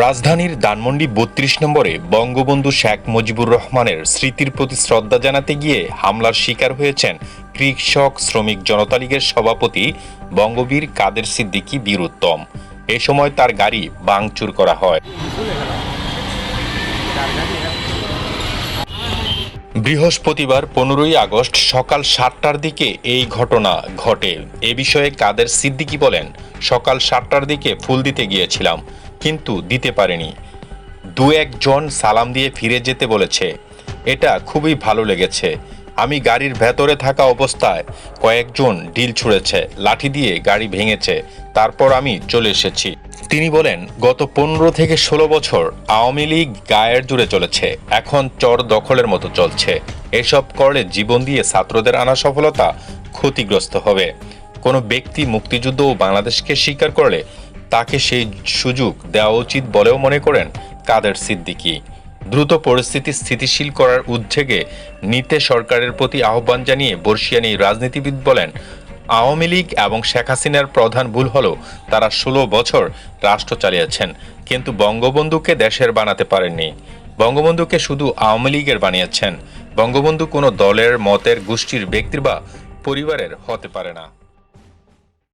রাজধানীর ধানমন্ডি বত্রিশ নম্বরে বঙ্গবন্ধু শেখ মুজিবুর রহমানের স্মৃতির প্রতি শ্রদ্ধা জানাতে গিয়ে হামলার শিকার হয়েছেন কৃষক, শ্রমিক জনতা লীগের সভাপতি বঙ্গবীর কাদের সিদ্দিকী বীরুত্তম। এ সময় তার গাড়ি ভাঙচুর করা হয়। বৃহস্পতিবার পনেরোই আগস্ট সকাল সাতটার দিকে এই ঘটনা ঘটে। এ বিষয়ে কাদের সিদ্দিকী বলেন, সকাল সাতটার দিকে ফুল দিতে গিয়েছিলাম। কিন্তু দিতে পারেনি। দু একজন সালাম দিয়ে ফিরে যেতে বলেছে। এটা খুবই ভালো লেগেছে। আমি গাড়ির ভেতরে থাকা অবস্থায় কয়েকজন ডিল ছুঁড়েছে, লাঠি দিয়ে গাড়ি ভেঙেছে, তারপর আমি চলে এসেছি। তিনি বলেন, গত পনেরো থেকে ষোলো বছর আওয়ামী লীগ গায়ের জুড়ে চলেছে, এখন চর দখলের মতো চলছে। এসব করলে জীবন দিয়ে ছাত্রদের আনা সফলতা ক্ষতিগ্রস্ত হবে। কোনো ব্যক্তি মুক্তিযুদ্ধ ও বাংলাদেশকে স্বীকার করলে তাকে সেই সুযোগ দেওয়া উচিত বলেও মনে করেন কাদের সিদ্দিকী। দ্রুত পরিস্থিতি স্থিতিশীল করার উদ্যোগে নিতে সরকারের প্রতি আহ্বান জানিয়ে বর্ষিয়ানি রাজনীতিবিদ বলেন, আওয়ামী লীগ এবং শেখ হাসিনার প্রধান ভুল হলো তারা ষোলো বছর রাষ্ট্র চালিয়েছেন, কিন্তু বঙ্গবন্ধুকে দেশের বানাতে পারেননি। বঙ্গবন্ধুকে শুধু আওয়ামী লীগের বানিয়েছেন, বঙ্গবন্ধু কোনো দলের, মতের, গোষ্ঠীর ব্যক্তির বা পরিবারের হতে পারে না।